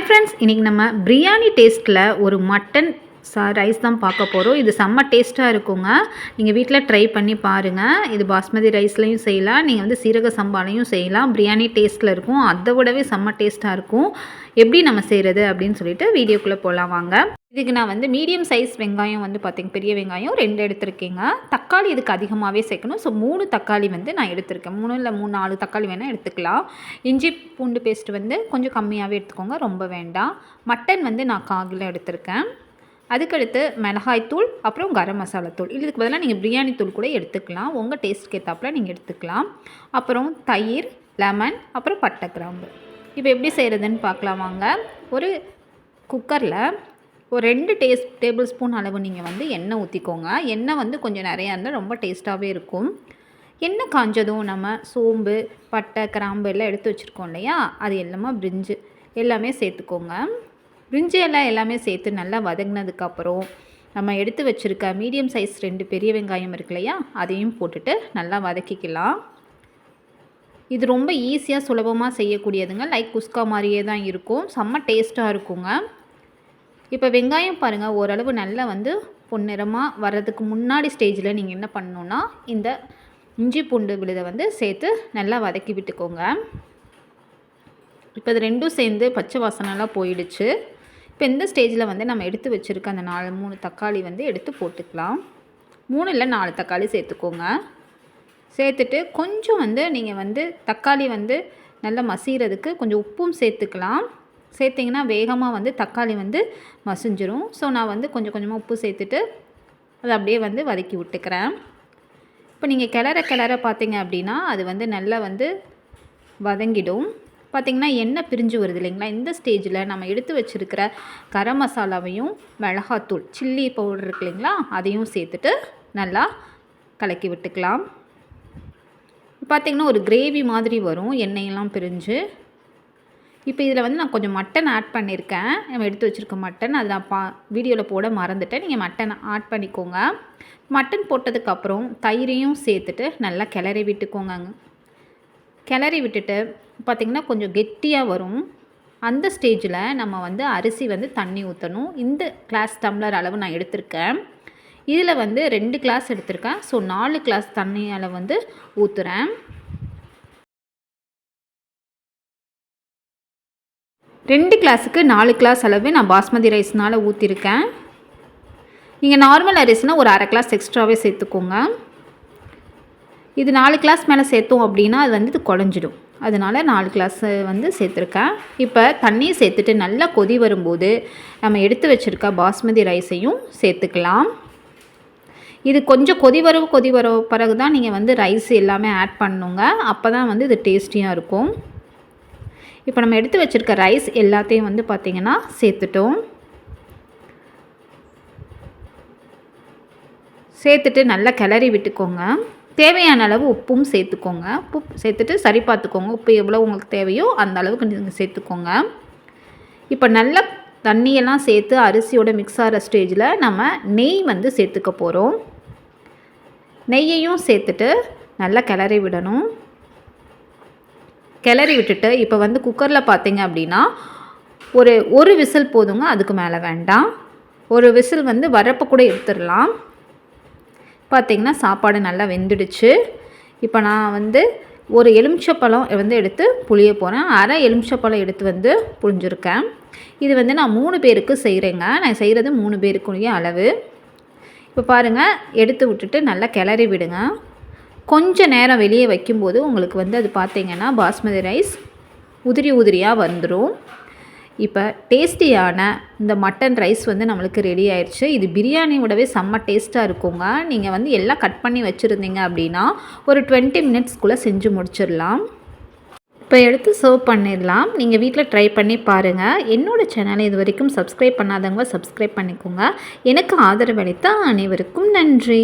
Hi friends இன்றைக்கி நம்ம பிரியாணி டேஸ்ட்டில் ஒரு மட்டன் சா ரைஸ் தான் பார்க்க போகிறோம் இது செம்ம டேஸ்ட்டாக இருக்குங்க. நீங்கள் வீட்டில் ட்ரை பண்ணி பாருங்கள் இது பாஸ்மதி ரைஸ்லையும் செய்யலாம். நீங்கள் வந்து சீரக சம்பாலையும் செய்யலாம். பிரியாணி டேஸ்ட்டில் இருக்கும். அதை விடவே செம்ம டேஸ்ட்டாக இருக்கும். எப்படி நம்ம செய்கிறது அப்படின்னு சொல்லிட்டு வீடியோக்குள்ளே போகலாம் வாங்க. இதுக்கு நான் வந்து மீடியம் சைஸ் வெங்காயம் வந்து பார்த்திங்க பெரிய வெங்காயம் ரெண்டு எடுத்திருக்கேங்க. தக்காளி இதுக்கு அதிகமாகவே சேர்க்கணும். ஸோ மூணு தக்காளி வந்து நான் எடுத்திருக்கேன். மூணு இல்லை மூணு நாலு தக்காளி வேணால் எடுத்துக்கலாம். இஞ்சி பூண்டு பேஸ்ட் வந்து கொஞ்சம் கம்மியாகவே எடுத்துக்கோங்க. ரொம்ப வேண்டாம். மட்டன் வந்து நான் காகில் எடுத்திருக்கேன். அதுக்கடுத்து மிளகாய்த்தூள் அப்புறம் கரம் மசாலா தூள். இதுக்கு பதிலாக நீங்கள் பிரியாணி தூள் கூட எடுத்துக்கலாம். உங்கள் டேஸ்ட்க்கு ஏற்றாப்புல நீங்கள் எடுத்துக்கலாம். அப்புறம் தயிர் லெமன் அப்புறம் பட்டை கிராம்பு. இப்போ எப்படி செய்கிறதுன்னு பார்க்கலாம் வாங்க. ஒரு குக்கரில் ஒரு ரெண்டு டேஸ்ட் டேபிள் ஸ்பூன் அளவு நீங்கள் வந்து எண்ணெய் ஊற்றிக்கோங்க எண்ணெய் வந்து கொஞ்சம் நிறையா இருந்தால் ரொம்ப டேஸ்ட்டாகவே இருக்கும். எண்ணெய் காஞ்சதும் நம்ம சோம்பு பட்டை கிராம்பு எல்லாம் எடுத்து வச்சுருக்கோம் இல்லையா? அது எல்லாமே பிரிஞ்சு எல்லாமே சேர்த்துக்கோங்க. பிரிஞ்சு எல்லாம் எல்லாமே சேர்த்து நல்லா வதங்கினதுக்கப்புறம் நம்ம எடுத்து வச்சுருக்க மீடியம் சைஸ் ரெண்டு பெரிய வெங்காயம் இருக்கு இல்லையா? அதையும் போட்டுட்டு நல்லா வதக்கிக்கலாம். இது ரொம்ப ஈஸியாக சுலபமாக செய்யக்கூடியதுங்க. லைக் குஸ்கா மாதிரியே தான் இருக்கும். செம்ம டேஸ்ட்டாக இருக்குங்க. இப்போ வெங்காயம் பாருங்கள் ஓரளவு நல்லா வந்து பொன்னிறமாக வர்றதுக்கு முன்னாடி ஸ்டேஜில் நீங்கள் என்ன பண்ணணுன்னா இந்த இஞ்சி பூண்டு விழுதை வந்து சேர்த்து நல்லா வதக்கி விட்டுக்கோங்க. இப்போ இது ரெண்டும் சேர்ந்து பச்சை வாசனைலாம் போயிடுச்சு. இப்போ இந்த ஸ்டேஜில் வந்து நம்ம எடுத்து வச்சுருக்க அந்த நாலு மூணு தக்காளி வந்து எடுத்து போட்டுக்கலாம். மூணு இல்லை நாலு தக்காளி சேர்த்துக்கோங்க. சேர்த்துட்டு கொஞ்சம் வந்து நீங்கள் வந்து தக்காளி வந்து நல்லா மசிகிறதுக்கு கொஞ்சம் உப்பும் சேர்த்துக்கலாம். சேர்த்திங்கன்னா வேகமாக வந்து தக்காளி வந்து மசிஞ்சிரும். ஸோ நான் வந்து கொஞ்சம் கொஞ்சமாக உப்பு சேர்த்துட்டு அதை அப்படியே வந்து வதக்கி விட்டுக்கிறேன். இப்போ நீங்கள் கிளற கிளற பார்த்தீங்க அப்படின்னா அது வந்து நல்லா வந்து வதங்கிடும். பார்த்திங்கன்னா எண்ணெய் பிரிஞ்சு வருது இல்லைங்களா? இந்த ஸ்டேஜில் நம்ம எடுத்து வச்சுருக்கிற கரம் மசாலாவையும் மிளகாத்தூள் சில்லி பவுடர் இருக்கு இல்லைங்களா? அதையும் சேர்த்துட்டு நல்லா கலக்கி விட்டுக்கலாம். பார்த்திங்கன்னா ஒரு கிரேவி மாதிரி வரும். எண்ணெயெல்லாம் பிரிஞ்சு. இப்போ இதில் வந்து நான் கொஞ்சம் மட்டன் ஆட் பண்ணியிருக்கேன். நம்ம எடுத்து வச்சுருக்க மட்டன் அது நான் பா வீடியோவில் போட மறந்துட்டேன். நீங்கள் மட்டன் ஆட் பண்ணிக்கோங்க. மட்டன் போட்டதுக்கப்புறம் தயிரையும் சேர்த்துட்டு நல்லா கிளறி விட்டுக்கோங்க. கிளறி விட்டுட்டு பார்த்திங்கன்னா கொஞ்சம் கெட்டியாக வரும். அந்த ஸ்டேஜில் நம்ம வந்து அரிசி வந்து தண்ணி ஊற்றணும் இந்த கிளாஸ் டம்ளர் அளவு நான் எடுத்திருக்கேன். இதில் வந்து ரெண்டு கிளாஸ் எடுத்திருக்கேன். ஸோ நாலு கிளாஸ் தண்ணியால் வந்து ஊற்றுறேன் ரெண்டு கிளாஸுக்கு நாலு கிளாஸ் அளவு நான் பாஸ்மதி ரைஸ்னால் ஊற்றிருக்கேன் நீங்கள் நார்மல் அரிசினால் ஒரு அரை கிளாஸ் எக்ஸ்ட்ராவே சேர்த்துக்கோங்க. இது நாலு கிளாஸ் மேலே சேர்த்தோம் அப்படின்னா அது வந்து இது குழஞ்சிடும். அதனால் நாலு கிளாஸ் வந்து சேர்த்துருக்கேன். இப்போ தண்ணியை சேர்த்துட்டு நல்லா கொதி வரும்போது நம்ம எடுத்து வச்சுருக்க பாஸ்மதி ரைஸையும் சேர்த்துக்கலாம். இது கொஞ்சம் கொதி வரவு கொதி வர பிறகு தான் நீங்கள் வந்து ரைஸ் எல்லாமே ஆட் பண்ணுங்க அப்போ தான் வந்து இது டேஸ்டியாக இருக்கும். இப்போ நம்ம எடுத்து வச்சுருக்க ரைஸ் எல்லாத்தையும் வந்து பார்த்திங்கன்னா சேர்த்துட்டோம். சேர்த்துட்டு நல்லா கிளறி விட்டுக்கோங்க. தேவையான அளவு உப்பும் சேர்த்துக்கோங்க. உப்பு சேர்த்துட்டு சரி பார்த்துக்கோங்க. உப்பு எவ்வளோ உங்களுக்கு தேவையோ அந்த அளவுக்கு நீங்கள் சேர்த்துக்கோங்க. இப்போ நல்ல தண்ணியெல்லாம் சேர்த்து அரிசியோட மிக்ஸ் ஆகிற ஸ்டேஜில் நம்ம நெய் வந்து சேர்த்துக்க போகிறோம் நெய்யையும் சேர்த்துட்டு நல்லா கிளறி விடணும். கிளறி விட்டுட்டு இப்போ வந்து குக்கரில் பார்த்தீங்க அப்படின்னா ஒரு ஒரு விசில் போதுங்க அதுக்கு மேலே வேண்டாம். ஒரு விசில் வந்து வரப்போ கூட எடுத்துடலாம். பார்த்திங்கன்னா சாப்பாடு நல்லா வெந்துடுச்சு. இப்போ நான் வந்து ஒரு எலுமிச்சப்பழம் வந்து எடுத்து புளிய போகிறேன் அரை எலுமிச்சப்பழம் எடுத்து வந்து புளிஞ்சிருக்கேன் இது வந்து நான் மூணு பேருக்கு செய்கிறேங்க நான் செய்கிறது மூணு பேருக்குரிய அளவு. இப்போ பாருங்கள் எடுத்து விட்டுட்டு நல்லா கிளறி விடுங்க. கொஞ்சம் நேரம் வெளியே வைக்கும்போது உங்களுக்கு வந்து அது பார்த்திங்கன்னா பாஸ்மதி ரைஸ் உதிரி உதிரியாக வந்துடும் இப்போ டேஸ்டியான இந்த மட்டன் ரைஸ் வந்து நம்மளுக்கு ரெடி ஆயிடுச்சு இது பிரியாணியோடவே செம்ம டேஸ்ட்டாக இருக்குங்க. நீங்கள் வந்து எல்லாம் கட் பண்ணி வச்சுருந்தீங்க அப்படின்னா ஒரு டுவெண்ட்டி மினிட்ஸ்க்குள்ளே செஞ்சு முடிச்சிடலாம். இப்போ எடுத்து சர்வ் பண்ணிடலாம். நீங்கள் வீட்டில் ட்ரை பண்ணி பாருங்கள் என்னோடய சேனலை இது வரைக்கும் சப்ஸ்கிரைப் பண்ணாதவங்க சப்ஸ்கிரைப் பண்ணிக்கோங்க. எனக்கு ஆதரவு அளித்த அனைவருக்கும் நன்றி.